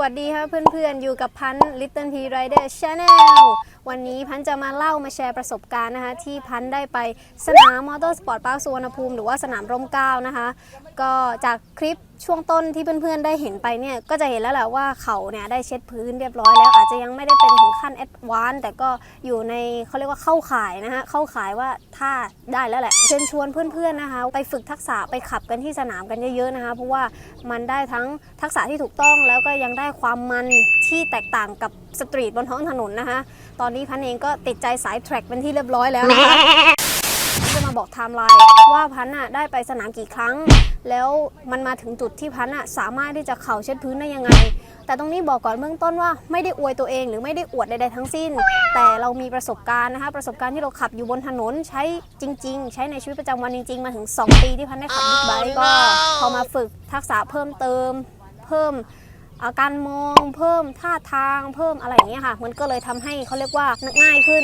วัสดีค่ะเพื่อนๆ อยู่กับพัน Little P Rider Channel วันนี้พันจะมาเล่ามาแชร์ประสบการณ์นะคะ ที่พันได้ไปสนามมอเตอร์สปอร์ตพาร์คสุวรรณภูมิ หรือว่าสนามร่มเกล้านะคะ ก็จากคลิป ช่วงต้นที่เพื่อนๆได้เห็นไปเนี่ยก็จะเห็นแล้วแหละว่าเขาเนี่ยได้เช็ดพื้นเรียบร้อยแล้วอาจจะยังไม่ได้เป็นถึงขั้นแอดวานแต่ก็อยู่ในเขาเรียกว่าเข้าข่ายนะคะเข้าข่ายว่าถ้าได้แล้วแหละเชิญชวนเพื่อนๆนะคะไปฝึกทักษะไปขับกันที่สนามกันเยอะๆนะคะเพราะว่ามันได้ทั้งทักษะที่ถูกต้องแล้วก็ยังได้ความมันที่แตกต่างกับสตรีทบนท้องถนนนะคะตอนนี้พันเองก็ติดใจสายแทร็กเป็นที่เรียบร้อยแล้วนะคะ มาบอกไทม์ไลน์ว่าพันธ์น่ะได้ไปสนามกี่ครั้ง แล้วมันมาถึงจุดที่พันธ์น่ะสามารถที่จะเข่าเช็ดพื้นได้ยังไง แต่ตรงนี้บอกก่อนเบื้องต้นว่าไม่ได้อวยตัวเองหรือไม่ได้อวดใดๆทั้งสิ้น แต่เรามีประสบการณ์นะคะประสบการณ์ที่เราขับอยู่บนถนนใช้จริง ๆ ใช้ในชีวิตประจำวันจริง ๆ มาถึง 2 ปีที่พันธ์ได้ขับบิ๊กไบค์ก็พอมาฝึกทักษะเพิ่มเติม เพิ่มอาการมองเพิ่มท่าทางเพิ่มอะไรอย่างเงี้ยค่ะ มันก็เลยทำให้เขาเรียกว่าง่ายขึ้น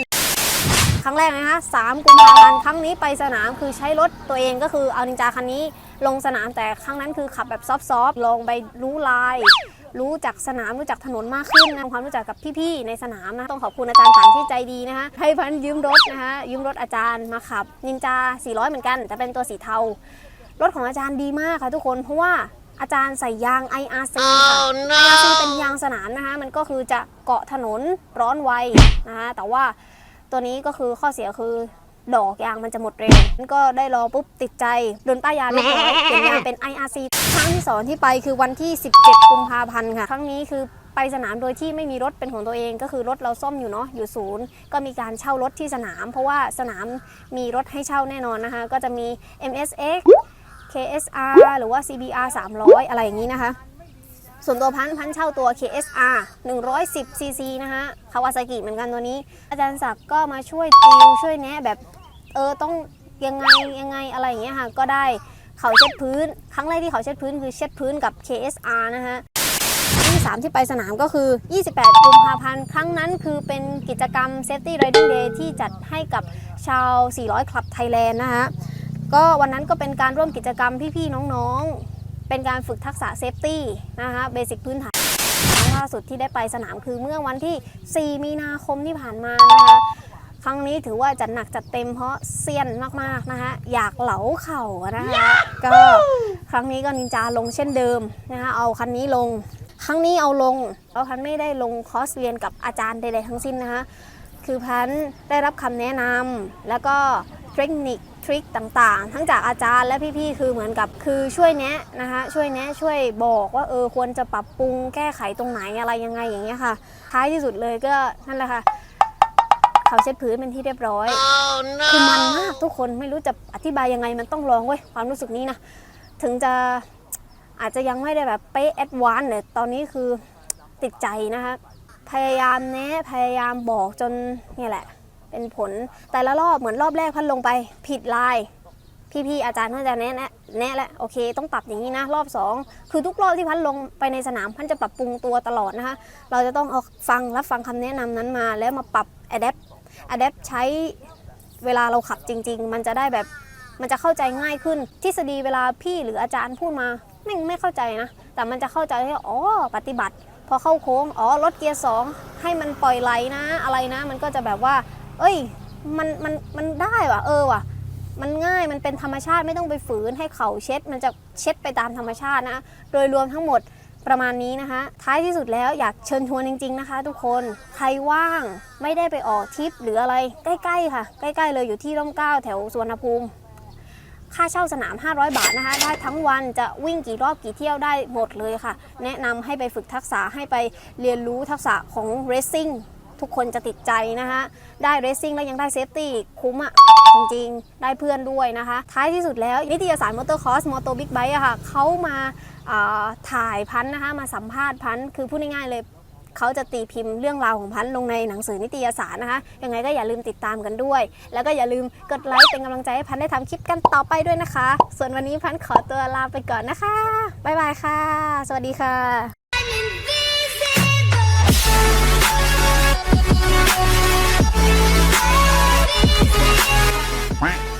ครั้งแรกนะคะ3กุมภาพันธ์ครั้งนี้ไปสนามคือใช้รถตัวเองก็คือเอานินจาคันนี้ลงสนามแต่ครั้งนั้นคือขับแบบซอฟต์ๆลองไปรู้ลาย รู้จักสนามรู้จักถนนมากขึ้นทำความรู้จักกับพี่ๆในสนามนะต้องขอบคุณอาจารย์ต่างที่ใจดีนะคะให้พันยืมรถนะคะยืมรถอาจารย์มาขับนินจา 400 เหมือนกันแต่เป็นตัวสีเทารถของอาจารย์ดีมากค่ะทุกคนเพราะว่าอาจารย์ใส่ยาง IRC ค่ะ IRC เป็นยางสนามนะคะ มันก็คือจะเกาะถนนร้อนไวนะคะแต่ว่า ตัวนี้ก็คือข้อเสียคือดอกยางมันจะหมดเร็วมันก็ได้รอปุ๊บติดใจโดนป้ายยาเรียบร้อยเปลี่ยนยางเป็น IRC ครั้งที่สองที่ไปคือวันที่ 17 กุมภาพันธ์ค่ะ ครั้งนี้คือไปสนามโดยที่ไม่มีรถเป็นของตัวเองก็คือรถเราซ่อมอยู่เนาะอยู่ศูนย์ ก็มีการเช่ารถที่สนาม เพราะว่าสนามมีรถให้เช่าแน่นอนนะคะ ก็จะมี MSX KSR หรือว่า CBR 300 อะไรอย่างนี้นะคะ ส่วนตัวพันพันเช่าตัว KSR 110 cc นะคะคาวาซากิเหมือนกันตัวนี้ อาจารย์ศักดิ์ก็มาช่วยติวช่วยแนะแบบ เออต้องยังไงยังไงอะไรอย่างเงี้ยค่ะ ก็ได้เขาเช็ดพื้น ครั้งแรกที่เขาเช็ดพื้นคือเช็ดพื้นกับ KSR นะคะที่3ที่ไปสนามก็คือ 28 กุมภาพันธ์ ครั้งนั้นคือเป็นกิจกรรม Safety Riding Day ที่จัดให้กับชาว 400 คลับไทยแลนด์นะคะก็วันนั้นก็เป็นการร่วมกิจกรรมพี่ๆน้องๆ เป็นการฝึกทักษะเซฟตี้นะคะเบสิกพื้นฐานครั้งล่าสุดที่ได้ไปสนามคือเมื่อวันที่ 4 มีนาคมที่ผ่านมานะคะครั้งนี้ถือว่าจัดหนักจัดเต็มเพราะเซียนมากๆนะคะอยากเหลาเข่านะคะก็ครั้งนี้ก็นินจาลงเช่นเดิมนะคะเอาคันนี้ลง ครั้งนี้เอาลงเพราพันไม่ได้ลงคอร์สเรียนกับอาจารย์ใดๆทั้งสิ้นนะคะคือพันได้รับคำแนะนำแล้วก็เทคนิค ทริคต่างๆ ทั้งจากอาจารย์และพี่ๆ คือเหมือนกับคือช่วยแนะนะคะช่วยแนะช่วยบอกว่าเออควรจะปรับปรุงแก้ไขตรงไหนอะไรยังไงอย่างเงี้ยค่ะ ท้ายที่สุดเลยก็นั่นแหละค่ะเขาเช็ดพื้นเป็นที่เรียบร้อยคือมันมากทุกคนไม่รู้จะอธิบายยังไงมันต้องลองเว้ยความรู้สึกนี้นะถึงจะอาจจะยังไม่ได้แบบเป๊ะแอดวานซ์แต่ตอนนี้คือติดใจนะคะพยายามแนะพยายามบอกจนเนี่ยแหละ เป็นผลแต่ละรอบเหมือนรอบแรกพันลงไป ผิดลาย พี่ๆอาจารย์เขานจะแนะแนะแนะแหละโอเค ต้องปรับอย่างนี้นะรอบ 2 คือทุกรอบที่พันลงไปในสนามพันจะปรับปรุงตัวตลอดนะคะเราจะต้องเอาฟังรับฟังคำแนะนำนั้นมาแล้วมาปรับ adapt adapt ใช้เวลาเราขับจริง ๆ มันจะได้แบบมันจะเข้าใจง่ายขึ้น ทฤษฎีเวลาพี่หรืออาจารย์พูดมาไม่ไม่เข้าใจนะ แต่มันจะเข้าใจที่อ๋อปฏิบัติ พอเข้าโค้งอ๋อรถเกียร์สองให้มันปล่อยไหลนะอะไรนะ มันก็จะแบบว่า เอ้ย มันมันมันได้ว่ะ เออว่ะ มันง่ายมันเป็นธรรมชาติไม่ต้องไปฝืนให้เขาเช็ด มันจะเช็ดไปตามธรรมชาตินะ โดยรวมทั้งหมดประมาณนี้นะคะ ท้ายที่สุดแล้วอยากเชิญชวนจริง ๆนะคะ ทุกคนใครว่างไม่ได้ไปออกทริปหรืออะไรใกล้ๆค่ะ ใกล้ๆเลยอยู่ที่ร่มเกล้าแถวสวนภูมิ ค่าเช่าสนาม 500 บาทนะคะ ได้ทั้งวันจะวิ่งกี่รอบกี่เที่ยวได้หมดเลยค่ะ แนะนำให้ไปฝึกทักษะให้ไปเรียนรู้ทักษะของ racing ทุกคนจะติดใจนะคะได้ racing แล้วยังได้ safety คุ้มอะจริงๆ ได้เพื่อนด้วยนะคะ ท้ายที่สุดแล้วนิตยสารมอเตอร์คอร์สมอเตอร์บิ๊กไบค์อะค่ะเขามาาถ่ายพันธ์นะคะมาสัมภาษณ์พันธ์คือพูดง่ายๆเลยเขาจะตีพิมพ์เรื่องราวของพันธ์ลงในหนังสือนิตยสารนะคะยังไงก็อย่าลืมติดตามกันด้วย แล้วก็อย่าลืมกดไลค์เป็นกำลังใจให้พันธ์ได้ทำคลิปกันต่อไปด้วยนะคะ ส่วนวันนี้พันธ์ขอตัวลาไปก่อนนะคะบ๊ายบายค่ะ สวัสดีค่ะ Quack.